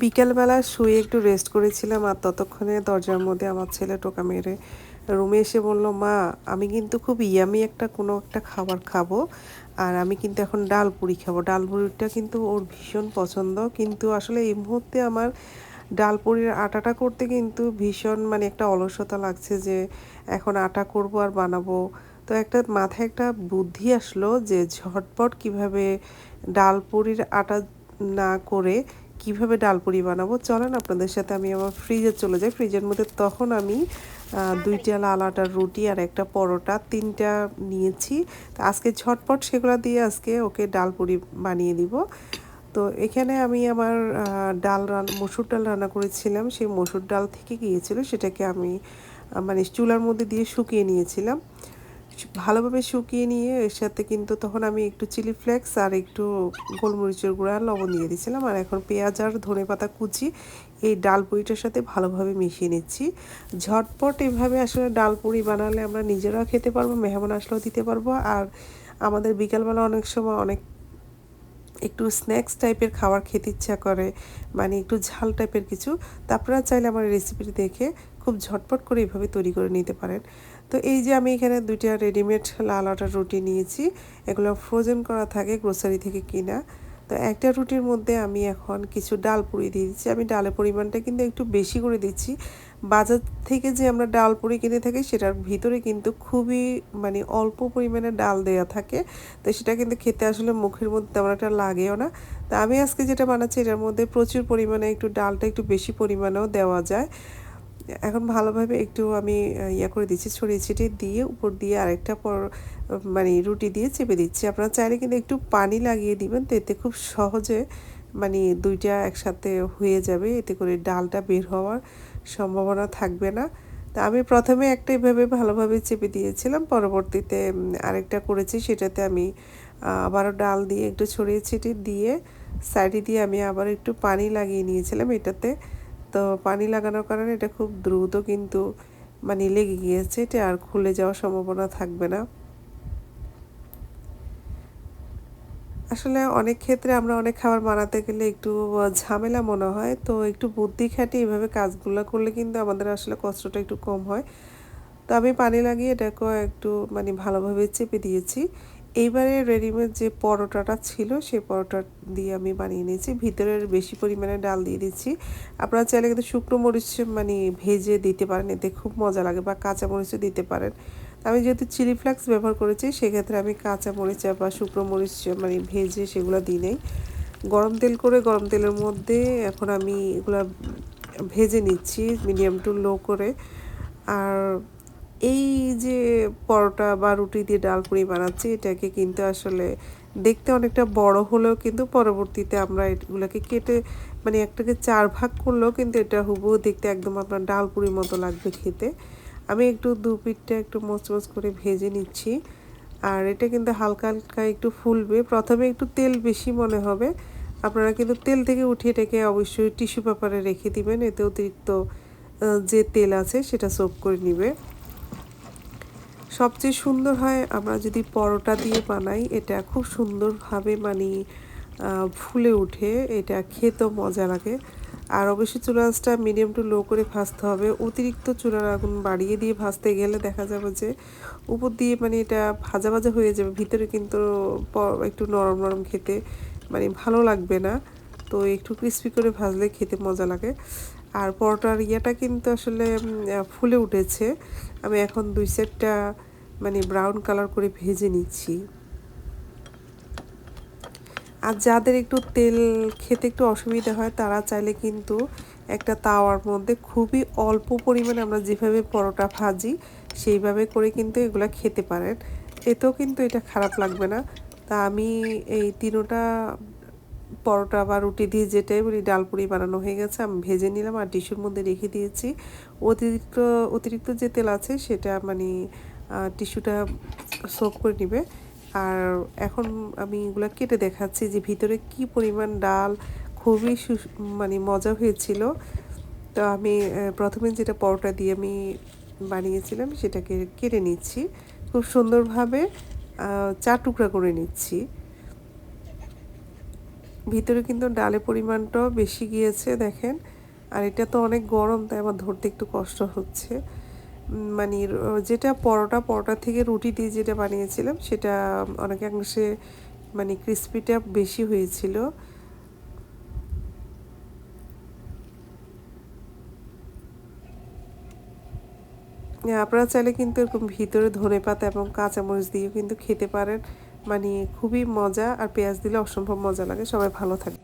বিকেলবেলা শুয়ে একটু রেস্ট করেছিলাম আর ততক্ষণে দরজার মধ্যে আমার ছেলে টোকা মেরে রুমে এসে বলল, মা, আমি কিন্তু খুব ইয়ামি একটা কোনো একটা খাবার খাব আর আমি কিন্তু এখন ডাল পুরি খাব। ডাল পুরিটা কিন্তু ওর ভীষণ পছন্দ, কিন্তু আসলে এই মুহূর্তে আমার ডাল পুরির আটাটা করতে কিন্তু ভীষণ মানে একটা অলসতা লাগছে যে এখন আটা করব আর বানাবো। তো একটা মাথায় একটা বুদ্ধি আসলো যে ঝটপট কীভাবে ডাল পুরির আটা না করে কীভাবে ডালপুরি বানাবো? চলেন আপনাদের সাথে আমি আমার ফ্রিজে চলে যাই। ফ্রিজের মধ্যে তখন আমি দুইটা লাল রুটি আর একটা পরোটা, তিনটা নিয়েছি। আজকে ঝটপট সেগুলো দিয়ে আজকে ওকে ডালপুরি বানিয়ে দিব। তো এখানে আমি আমার ডাল রান, মসুর ডাল রান্না করেছিলাম। সেই মসুর ডাল থেকে গিয়েছিল, সেটাকে আমি মানে চুলার মধ্যে দিয়ে শুকিয়ে নিয়েছিলাম। ভালোভাবে শুকিয়ে নিয়ে এর সাথে কিন্তু তখন আমি একটু চিলি ফ্লেক্স আর একটু গোলমরিচের গুঁড়া লবণ দিয়ে দিয়েছিলাম। আর এখন পেঁয়াজ আর ধনে পাতা কুচি এই ডাল পুরিটার সাথে ভালোভাবে মিশিয়ে নিচ্ছি। ঝটপট এভাবে আসলে ডাল পুরি বানালে আমরা নিজেরাও খেতে পারব, মেহমান আসলেও দিতে পারব। আর আমাদের বিকালবেলা অনেক সময় অনেক একটু স্ন্যাক্স টাইপের খাবার খেতে ইচ্ছা করে মানে একটু ঝাল টাইপের কিছু, তা আপনারা চাইলে আমার রেসিপিটি দেখে খুব ঝটপট করে এইভাবে তৈরি করে নিতে পারেন। তো এই যে আমি এখানে দুইটা রেডিমেড লাল আটার রুটি নিয়েছি, এগুলো ফ্রোজেন করা থাকে গ্রোসারি থেকে কিনা। তো একটা রুটির মধ্যে আমি এখন কিছু ডাল পুরি দিয়ে দিচ্ছি। আমি ডালের পরিমাণটা কিন্তু একটু বেশি করে দিচ্ছি। বাজার থেকে যে আমরা ডাল পুরি কিনে থাকি, সেটার ভিতরে কিন্তু খুবই মানে অল্প পরিমাণে ডাল দেওয়া থাকে। তো সেটা কিন্তু খেতে আসলে মুখের মধ্যে তেমন একটা লাগেও না। তা আমি আজকে যেটা বানাচ্ছি, এটার মধ্যে প্রচুর পরিমাণে একটু ডালটা একটু বেশি পরিমাণেও দেওয়া যায়। এখন ভালোভাবে একটু আমি ইয়া করে দিচ্ছি, ছড়িয়ে ছিটিয়ে দিয়ে উপর দিয়ে আরেকটা পর মানে রুটি দিয়ে চেপে দিচ্ছি। আপনারা চাইলে কিন্তু একটু পানি লাগিয়ে দিবেন তো এতে খুব সহজে মানে দুইটা একসাথে হয়ে যাবে। এতে করে ডালটা বের হওয়ার সম্ভাবনা থাকবে না। তা আমি প্রথমে একটা এভাবে ভালোভাবে চেপে দিয়েছিলাম, পরবর্তীতে আরেকটা করেছি। সেটাতে আমি আবারও ডাল দিয়ে একটু ছড়িয়ে ছিটিয়ে দিয়ে, সাইডে দিয়ে আমি আবার একটু পানি লাগিয়ে নিয়েছিলাম। এটাতে তো পানি লাগানোর কারণে এটা খুব দ্রুত কিন্তু মানে লেগে গিয়েছে, এটা আর খুলে যাওয়ার সম্ভাবনা থাকবে না। আসলে অনেক ক্ষেত্রে আমরা অনেক খাবার বানাতে গেলে একটু ঝামেলা মনে হয়, তো একটু বুদ্ধি খাটিয়ে এভাবে কাজগুলো করলে কিন্তু আমাদের আসলে কষ্টটা একটু কম হয়। তো আমি পানি লাগিয়ে এটাকে একটু মানে ভালোভাবে চেপে দিয়েছি। এইবারে রেডিমেড যে পরোটাটা ছিল, সেই পরোটা দিয়ে আমি বানিয়ে নিয়েছি। ভিতরের বেশি পরিমাণে ডাল দিয়ে দিচ্ছি। আপনারা চাইলে কিন্তু শুকনো মরিচ মানে ভেজে দিতে পারেন, এতে খুব মজা লাগে বা কাঁচা মরিচও দিতে পারেন। আমি যেহেতু চিলি ফ্লেক্স ব্যবহার করেছি, সেক্ষেত্রে আমি কাঁচা মরিচ বা শুকনো মরিচ মানে ভেজে সেগুলো দিই নেই। গরম তেল করে গরম তেলের মধ্যে এখন আমি এগুলো ভেজে নিচ্ছি মিডিয়াম টু লো করে। আর এই যে পরোটা বা রুটি দিয়ে ডাল পুরি বানাচ্ছি, এটাকে কিন্তু আসলে দেখতে অনেকটা বড় হলেও কিন্তু পরবর্তীতে আমরা এগুলোকে কেটে মানে একটাকে চার ভাগ করলেও কিন্তু এটা হুবহু দেখতে একদম আপনার ডাল পুরির মতো লাগবে খেতে। আমি একটু দু পিঠটা একটু মচমচ করে ভেজে নিচ্ছি। আর এটা কিন্তু হালকা হালকা একটু ফুলবে। প্রথমে একটু তেল বেশি মনে হবে। আপনারা কিন্তু তেল থেকে উঠিয়ে এটাকে অবশ্যই টিস্যু পেপারে রেখে দিবেন, এতে অতিরিক্ত যে তেল আছে সেটা সোপ করে নিবে। সবচেয়ে সুন্দর হয়, আমরা যদি পরোটা দিয়ে বানাই, এটা খুব সুন্দরভাবে মানে ফুলে উঠে এটা খেতেও মজা লাগে। আর অবশ্যই চুলা আঁচটা মিডিয়াম টু লো করে ভাজতে হবে। অতিরিক্ত চুলার আগুন বাড়িয়ে দিয়ে ভাজতে গেলে দেখা যাবে যে, উপর দিয়ে মানে এটা ভাজা ভাজা হয়ে যাবে, ভিতরে কিন্তু একটু নরম নরম খেতে মানে ভালো লাগবে না। তো একটু ক্রিস্পি করে ভাজলে খেতে মজা লাগে। আর পরোটার ইয়েটা কিন্তু আসলে ফুলে উঠেছে। আমি এখন দুই সেটটা মানে ব্রাউন কালার করে ভেজে নিচ্ছি। আর যাদের একটু তেল খেতে একটু অসুবিধা হয়, তারা চাইলে কিন্তু একটা তাওয়ার মধ্যে খুবই অল্প পরিমাণে আমরা যেভাবে পরোটা ভাজি, সেইভাবে করে কিন্তু এগুলো খেতে পারেন। এতেও কিন্তু এটা খারাপ লাগবে না। তা আমি এই তিনোটা পরোটা বা রুটি দিয়ে যেটাই বলি ডালপুরি বানানো হয়ে গেছে, আমি ভেজে নিলাম আর টিস্যুর মধ্যে রেখে দিয়েছি। অতিরিক্ত অতিরিক্ত যে তেল আছে, সেটা মানে টিস্যুটা সোপ করে নিবে। আর এখন আমি এগুলো কেটে দেখাচ্ছি যে ভিতরে কি পরিমাণ ডাল, খুবই মানে মজা হয়েছিল। তো আমি প্রথমে যেটা পরোটা দিয়ে আমি বানিয়েছিলাম, সেটাকে কেটে নিচ্ছি। খুব সুন্দরভাবে চার টুকরা করে নিচ্ছি। ভিতরে কিন্তু ডালের পরিমাণটাও বেশি গিয়েছে, দেখেন। আর এটা তো অনেক গরম, তাই আমার ধরতে একটু কষ্ট হচ্ছে। মানে যেটা পরোটা পরোটা থেকে রুটি দিয়ে যেটা বানিয়েছিলাম সেটা অনেকাংশে মানে ক্রিস্পিটা বেশি হয়েছিল। হ্যাঁ, আপনারা চাইলে কিন্তু এরকম ভিতরে ধনে পাতা এবং কাঁচামরিচ দিয়েও কিন্তু খেতে পারেন। মানে খুবই মজা আর পেঁয়াজ দিলে অসম্ভব মজা লাগে। সবাই ভালো থাকবে